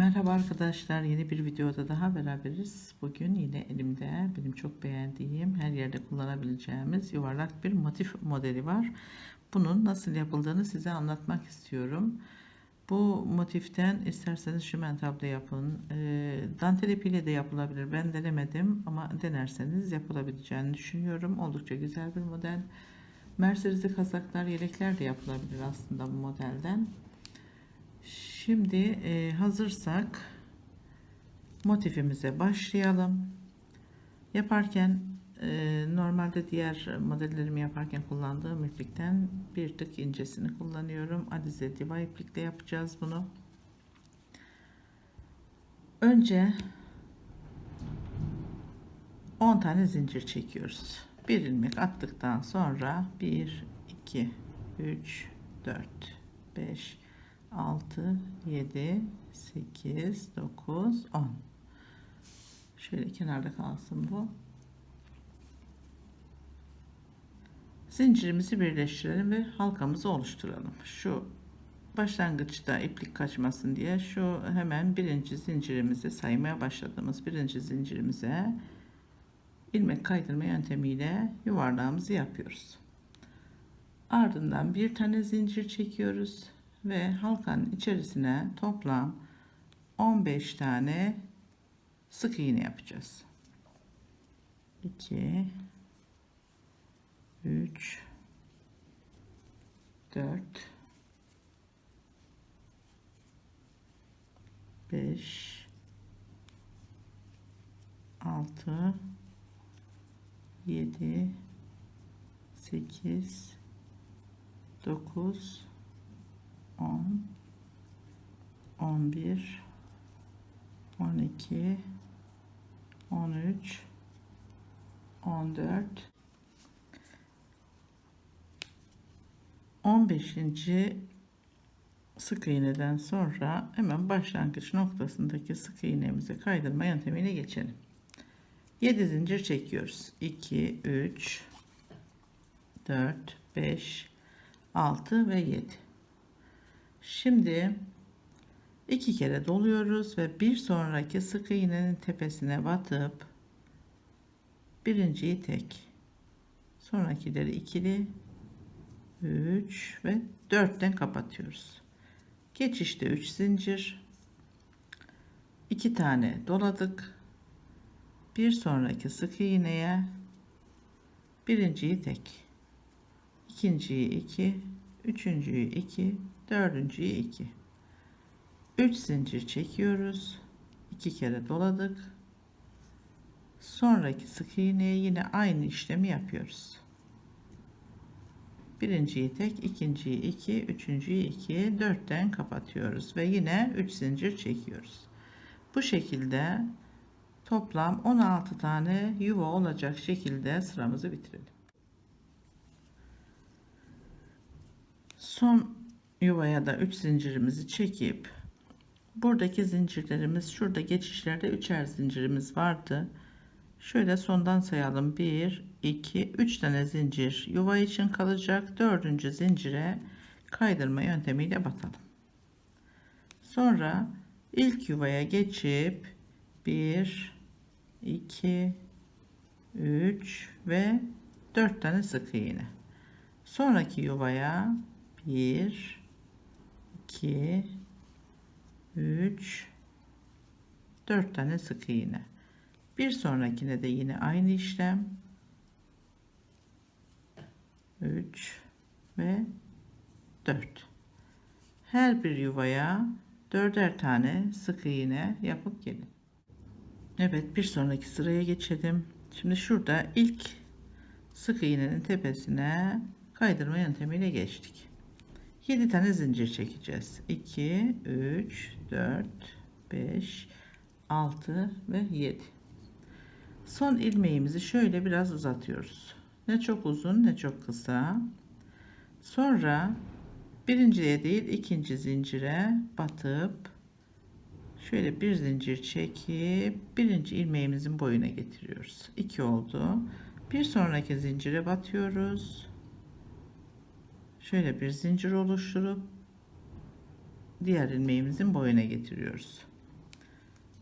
Merhaba arkadaşlar yeni bir videoda daha beraberiz. Bugün yine elimde benim çok beğendiğim her yerde kullanabileceğimiz yuvarlak bir motif modeli var. Bunun nasıl yapıldığını size anlatmak istiyorum. Bu motiften isterseniz şümen tablo yapın. E, dantel ipiyle de yapılabilir. Ben denemedim ama denerseniz yapılabileceğini düşünüyorum. Oldukça güzel bir model. Mercerizli kazaklar, yelekler de yapılabilir aslında bu modelden. Şimdi e, hazırsak motifimize başlayalım. Yaparken e, normalde diğer modellerimi yaparken kullandığım iplikten bir tık incesini kullanıyorum. Alize diva iplikle yapacağız bunu. Önce 10 tane zincir çekiyoruz. Bir ilmek attıktan sonra 1 2 3 4 5 6 7 8 9 10 şöyle kenarda kalsın bu. Zincirimizi birleştirelim ve halkamızı oluşturalım. Şu başlangıçta iplik kaçmasın diye şu hemen birinci zincirimizi saymaya başladığımız birinci zincirimize ilmek kaydırma yöntemiyle yuvarlağımızı yapıyoruz. Ardından bir tane zincir çekiyoruz ve halkanın içerisine toplam 15 tane sık iğne yapacağız. 2 3 4 5 6 7 8 9 10 11 12 13 14 15. sık iğneden sonra hemen başlangıç noktasındaki sık iğnemize kaydırma yöntemiyle geçelim. 7 zincir çekiyoruz. 2 3 4 5 6 ve 7 Şimdi iki kere doluyoruz ve bir sonraki sık iğnenin tepesine batıp birinciyi tek sonrakileri ikili 3 ve 4'ten kapatıyoruz. Geçişte 3 zincir 2 tane doladık. Bir sonraki sık iğneye birinciyi tek ikinciyi 2 üçüncüyü 2 dördüncüyü 2 3 zincir çekiyoruz. 2 kere doladık. Sonraki sık iğneye yine aynı işlemi yapıyoruz. Birinciyi tek ikinciyi 2 üçüncüyü 2 dörtten kapatıyoruz ve yine 3 zincir çekiyoruz. Bu şekilde toplam 16 tane yuva olacak şekilde sıramızı bitirelim. Son yuvaya da 3 zincirimizi çekip buradaki zincirlerimiz şurada geçişlerde üçer zincirimiz vardı. Şöyle sondan sayalım. 1 2 3 tane zincir yuva için kalacak. Dördüncü zincire kaydırma yöntemiyle batalım. Sonra ilk yuvaya geçip 1 2 3 ve 4 tane sık iğne. Sonraki yuvaya 1 2 3 4 tane sık iğne. Bir sonrakine de yine aynı işlem. 3 ve 4 her bir yuvaya dörder tane sık iğne yapıp gelin. Evet bir sonraki sıraya geçelim. Şimdi şurada ilk sık iğnenin tepesine kaydırma yöntemiyle geçtik 7 tane zincir çekeceğiz. 2, 3, 4, 5, 6 ve 7. Son ilmeğimizi şöyle biraz uzatıyoruz. Ne çok uzun ne çok kısa. Sonra birinciye değil ikinci zincire batıp şöyle bir zincir çekip birinci ilmeğimizin boyuna getiriyoruz. 2 oldu. Bir sonraki zincire batıyoruz şöyle bir zincir oluşturup diğer ilmeğimizin boyuna getiriyoruz.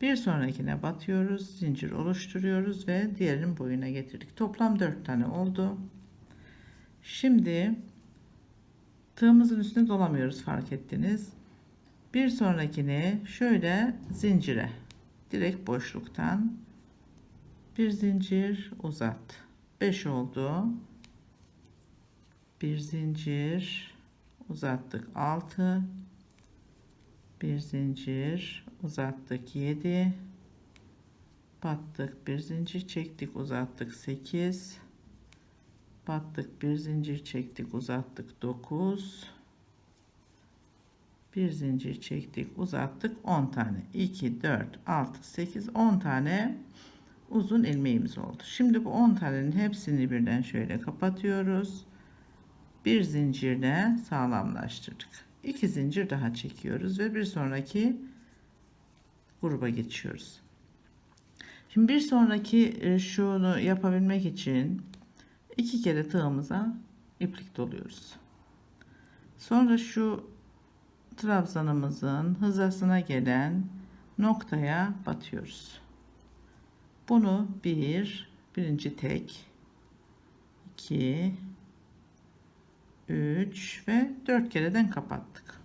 Bir sonrakine batıyoruz, zincir oluşturuyoruz ve diğerinin boyuna getirdik. Toplam 4 tane oldu. Şimdi tığımızın üstüne dolamıyoruz fark ettiniz. Bir sonrakini şöyle zincire direkt boşluktan bir zincir uzat. 5 oldu. Bir zincir uzattık 6 bir zincir uzattık 7 battık bir zincir çektik uzattık 8 battık bir zincir çektik uzattık 9 bir zincir çektik uzattık 10 tane. 2 4 6 8 10 tane uzun ilmeğimiz oldu. Şimdi bu 10 tanenin hepsini birden şöyle kapatıyoruz bir zincirle sağlamlaştırdık. 2 zincir daha çekiyoruz ve bir sonraki gruba geçiyoruz. Şimdi bir sonraki e, şunu yapabilmek için iki kere tığımıza iplik doluyoruz. Sonra şu trabzanımızın hizasına gelen noktaya batıyoruz. Bunu bir, birinci tek, iki, üç ve dört kereden kapattık.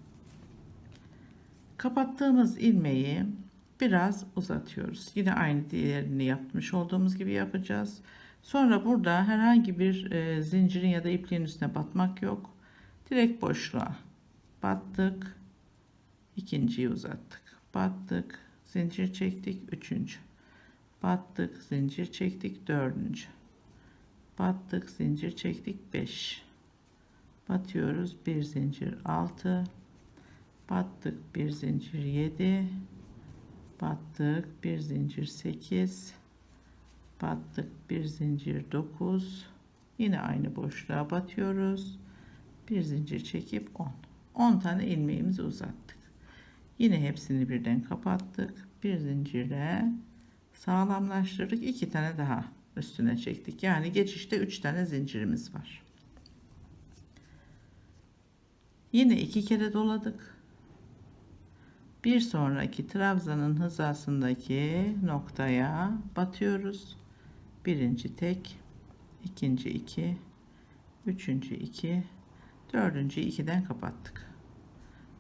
Kapattığımız ilmeği biraz uzatıyoruz. Yine aynı diğerini yapmış olduğumuz gibi yapacağız. Sonra burada herhangi bir e, zincirin ya da ipliğin üstüne batmak yok. Direkt boşluğa battık. İkinciyi uzattık. Battık. Zincir çektik. Üçüncü. Battık. Zincir çektik. Dördüncü. Battık. Zincir çektik. Beş batıyoruz. Bir zincir altı. Battık. Bir zincir yedi. Battık. Bir zincir sekiz. Battık. Bir zincir dokuz. Yine aynı boşluğa batıyoruz. Bir zincir çekip 10 10 tane ilmeğimizi uzattık. Yine hepsini birden kapattık. Bir zincirle sağlamlaştırdık. İki tane daha üstüne çektik. Yani geçişte 3 tane zincirimiz var yine iki kere doladık. Bir sonraki trabzanın hizasındaki noktaya batıyoruz. Birinci tek ikinci iki üçüncü iki dördüncü ikiden kapattık.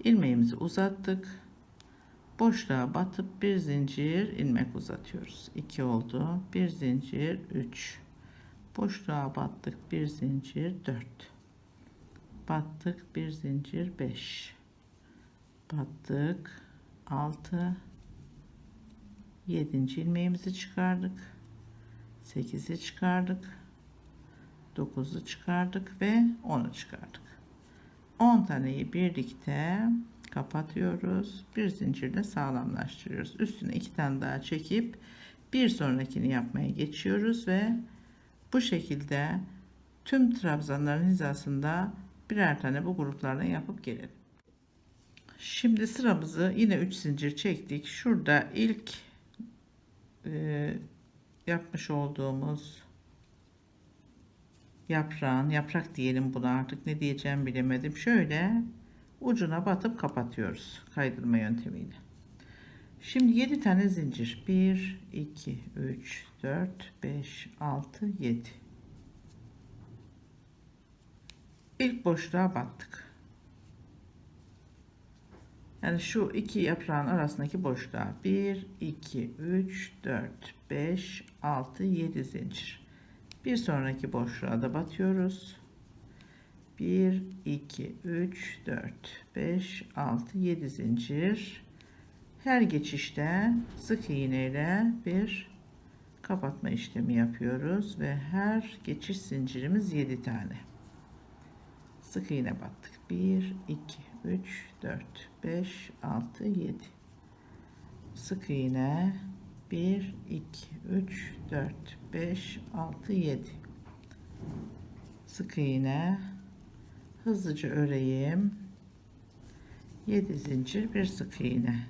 İlmeğimizi uzattık. Boşluğa batıp bir zincir ilmek uzatıyoruz. 2 oldu. Bir zincir 3 boşluğa battık. Bir zincir 4 battık bir zincir 5 battık 6 7. ilmeğimizi çıkardık 8'i çıkardık 9'u çıkardık ve 10'u çıkardık 10 taneyi birlikte kapatıyoruz. Bir zincirle sağlamlaştırıyoruz. Üstüne iki tane daha çekip bir sonrakini yapmaya geçiyoruz ve bu şekilde tüm trabzanların hizasında birer tane bu gruplardan yapıp gelelim. Şimdi sıramızı yine 3 zincir çektik. Şurada ilk e, yapmış olduğumuz yaprağın yaprak diyelim buna artık ne diyeceğim bilemedim. Şöyle ucuna batıp kapatıyoruz kaydırma yöntemiyle. Şimdi 7 tane zincir. 1 2 3 4 5 6 7. İlk boşluğa battık. Yani şu iki yaprağın arasındaki boşluğa 1 2 3 4 5 6 7 zincir. Bir sonraki boşluğa da batıyoruz. 1 2 3 4 5 6 7 zincir her geçişte sık iğne ile bir kapatma işlemi yapıyoruz ve her geçiş zincirimiz 7 tane sık iğne battık 1 2 3 4 5 6 7 sık iğne 1 2 3 4 5 6 7 sık iğne hızlıca öreyim. 7 zincir bir sık iğne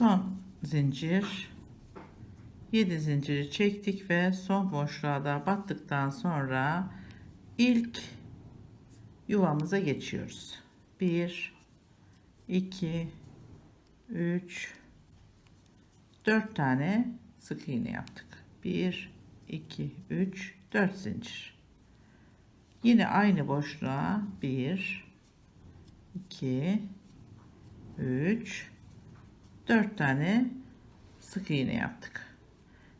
son zincir. 7 zinciri çektik ve son boşluğa da battıktan sonra ilk yuvamıza geçiyoruz. 1 2 3 4 tane sık iğne yaptık. 1 2 3 4 zincir. Yine aynı boşluğa 1 2 3 4 tane sık iğne yaptık.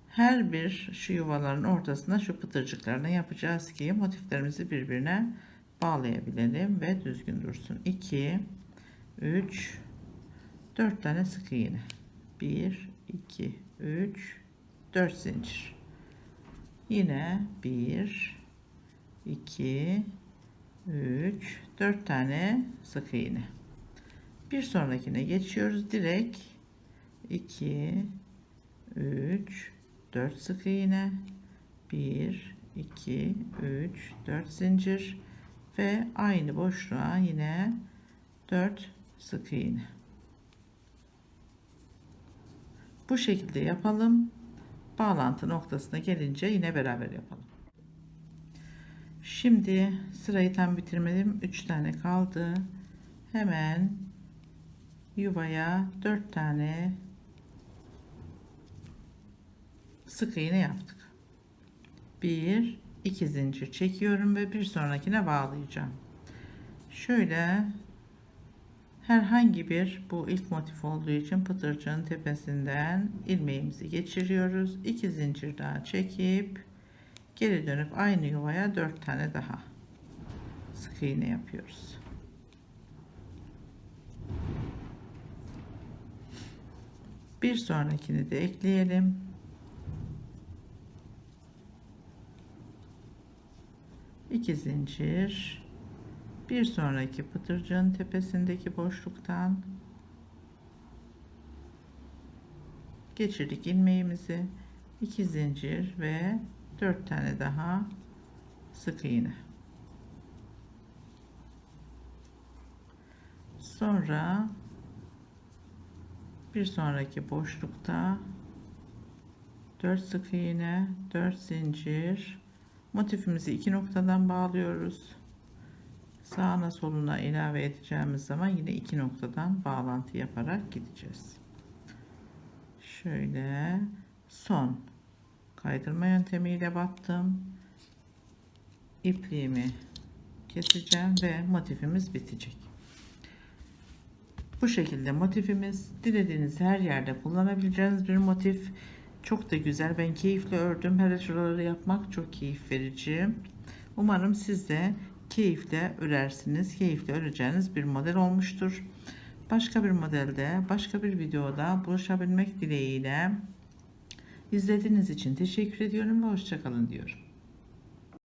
Her bir şu yuvaların ortasına şu pıtırcıklarını yapacağız ki motiflerimizi birbirine bağlayabilelim ve düzgün dursun. 2 3 4 tane sık iğne. 1 2 3 4 zincir. Yine 1 2 3 4 tane sık iğne. Bir sonrakine geçiyoruz. Direkt 2 3 4 sık iğne. 1 2 3 4 zincir. Ve aynı boşluğa yine 4 sık iğne. Bu şekilde yapalım. Bağlantı noktasına gelince yine beraber yapalım. Şimdi sırayı tam bitirmedim. 3 tane kaldı. Hemen yuvaya 4 tane sık iğne yaptık. 1 2 zincir çekiyorum ve bir sonrakine bağlayacağım. Şöyle herhangi bir bu ilk motif olduğu için pıtırcığın tepesinden ilmeğimizi geçiriyoruz. 2 zincir daha çekip geri dönüp aynı yuvaya 4 tane daha sık iğne yapıyoruz. Bir sonrakini de ekleyelim. İki zincir. Bir sonraki pıtırcığın tepesindeki boşluktan geçirdik ilmeğimizi. iki zincir ve dört tane daha sık iğne. Sonra bir sonraki boşlukta 4 sık iğne 4 zincir motifimizi iki noktadan bağlıyoruz. Sağına soluna ilave edeceğimiz zaman yine iki noktadan bağlantı yaparak gideceğiz. Şöyle son kaydırma yöntemiyle battım. İpliğimi keseceğim ve motifimiz bitecek. Bu şekilde motifimiz dilediğiniz her yerde kullanabileceğiniz bir motif. Çok da güzel. Ben keyifle ördüm. Her şuraları yapmak çok keyif verici. Umarım siz de keyifle örersiniz. Keyifle öreceğiniz bir model olmuştur. Başka bir modelde, başka bir videoda buluşabilmek dileğiyle izlediğiniz için teşekkür ediyorum ve hoşçakalın diyorum.